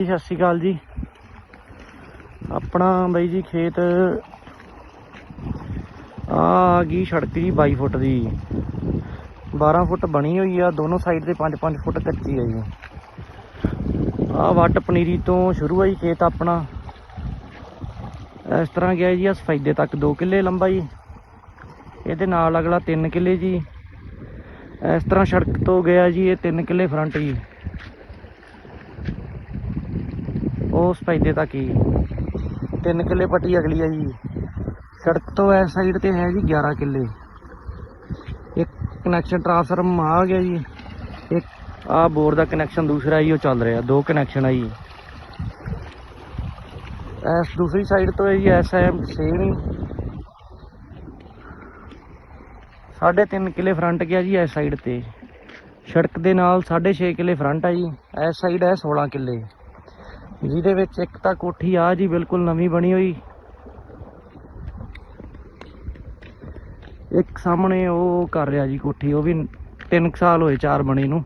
ਜੀ, ਸਤਿ ਸ਼੍ਰੀ ਅਕਾਲ ਜੀ। ਆਪਣਾ ਬਾਈ ਜੀ ਖੇਤ ਆ ਆ ਗਈ ਸੜਕ ਜੀ 22 ਫੁੱਟ ਦੀ। 12 ਫੁੱਟ ਬਣੀ ਹੋਈ ਆ, ਦੋਨੋਂ ਸਾਈਡ ਤੇ 5-5 ਫੁੱਟ ਕੱਚੀ ਆ ਜੀ। ਆ ਵੱਟ ਪਨੀਰੀ ਤੋਂ ਸ਼ੁਰੂ ਆ ਜੀ ਖੇਤ ਆਪਣਾ। ਇਸ ਤਰ੍ਹਾਂ ਗਿਆ ਜੀ ਆ ਸਫੈਦੇ ਤੱਕ 2 ਕਿੱਲੇ ਲੰਬਾ ਜੀ। ਇਹਦੇ ਨਾਲ ਅਗਲਾ 3 ਕਿੱਲੇ ਜੀ। ਇਸ ਤਰ੍ਹਾਂ ਸੜਕ ਤੋਂ ਗਿਆ ਜੀ, ਇਹ 3 ਕਿੱਲੇ ਫਰੰਟ ਜੀ। ਉਸ ਸਪੈਦੇ ਤੱਕ ਹੀ। ਤਿੰਨ ਕਿੱਲੇ ਪੱਟੀ ਅਗਲੀ ਆ ਜੀ ਸੜਕ ਤੋਂ ਇਸ ਸਾਈਡ ਤੇ ਹੈ ਜੀ 11 ਕਿੱਲੇ। ਇੱਕ ਕਨੈਕਸ਼ਨ ਟ੍ਰਾਂਸਫਾਰਮ ਆ ਗਿਆ ਜੀ। ਇੱਕ ਆ ਬੋਰ ਦਾ ਕਨੈਕਸ਼ਨ ਦੂਸਰਾ ਜੀ ਉਹ ਚੱਲ ਰਿਹਾ। ਦੋ ਕਨੈਕਸ਼ਨ ਆ ਜੀ ਇਸ ਦੂਸਰੀ ਸਾਈਡ ਤੋਂ ਹੈ ਜੀ ਐਸ ਐਮ ਸੇਮ ਹੀ। ਸਾਢੇ ਤਿੰਨ ਕਿੱਲੇ ਫਰੰਟ ਗਿਆ ਜੀ ਇਸ ਸਾਈਡ ਤੇ। ਸੜਕ ਦੇ ਨਾਲ 6.5 ਕਿੱਲੇ ਫਰੰਟ ਆ ਜੀ ਇਸ ਸਾਈਡ ਹੈ 16 ਕਿੱਲੇ। ਜਿਹਦੇ ਵਿੱਚ ਇੱਕ ਤਾਂ ਕੋਠੀ ਆ ਜੀ ਬਿਲਕੁਲ ਨਵੀਂ ਬਣੀ ਹੋਈ। ਇੱਕ ਸਾਹਮਣੇ ਉਹ ਕਰ ਰਿਹਾ ਜੀ ਕੋਠੀ, ਉਹ ਵੀ 3 ਸਾਲ ਹੋਏ ਚਾਰ ਬਣੇ ਨੂੰ।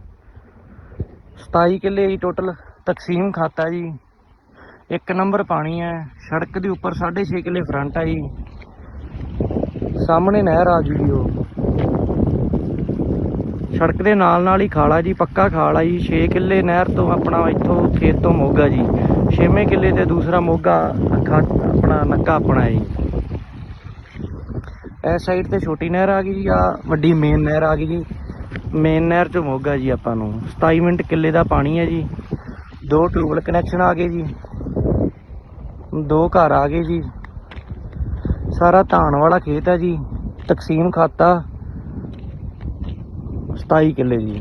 27 ਕਿੱਲੇ ਜੀ ਟੋਟਲ ਤਕਸੀਮ ਖਾਤਾ ਜੀ। ਇੱਕ ਨੰਬਰ ਪਾਣੀ ਹੈ, ਸੜਕ ਦੇ ਉੱਪਰ 6.5 ਕਿੱਲੇ ਫਰੰਟ ਆ ਜੀ। ਸਾਹਮਣੇ ਨਹਿਰ ਆ ਜੂਗੀ ਉਹ। ਸੜਕ ਦੇ ਨਾਲ ਨਾਲ ਹੀ ਖਾਲਾ ਜੀ, ਪੱਕਾ ਖਾਲਾ ਜੀ 6 ਕਿੱਲੇ ਨਹਿਰ ਤੋਂ ਆਪਣਾ ਇੱਥੋਂ ਖੇਤ ਤੋਂ ਮੋਗਾ ਜੀ। 6ਵੇਂ ਕਿੱਲੇ ਤੇ ਦੂਸਰਾ ਮੋਗਾ ਆਪਣਾ ਨੱਕਾ ਆਪਣਾ ਹੈ ਜੀ। ਇਸ ਸਾਈਡ ਤੇ ਛੋਟੀ ਨਹਿਰ ਆ ਗਈ ਜੀ, ਆ ਵੱਡੀ ਮੇਨ ਨਹਿਰ ਆ ਗਈ ਜੀ। ਮੇਨ ਨਹਿਰ ਚੋਂ ਮੋਗਾ ਜੀ ਆਪਾਂ ਨੂੰ। 27 ਮਿੰਟ ਕਿੱਲੇ ਦਾ ਪਾਣੀ ਹੈ ਜੀ। ਦੋ ਟਿਊਬਲ ਕਨੈਕਸ਼ਨ ਆ ਗਏ ਜੀ। ਦੋ ਘਰ ਆ ਗਏ ਜੀ। ਸਾਰਾ ਧਾਨ ਵਾਲਾ ਖੇਤ ਹੈ ਜੀ। ਤਕਸੀਮ ਖਾਤਾ। 27 ਕਿੱਲੇ ਜੀ।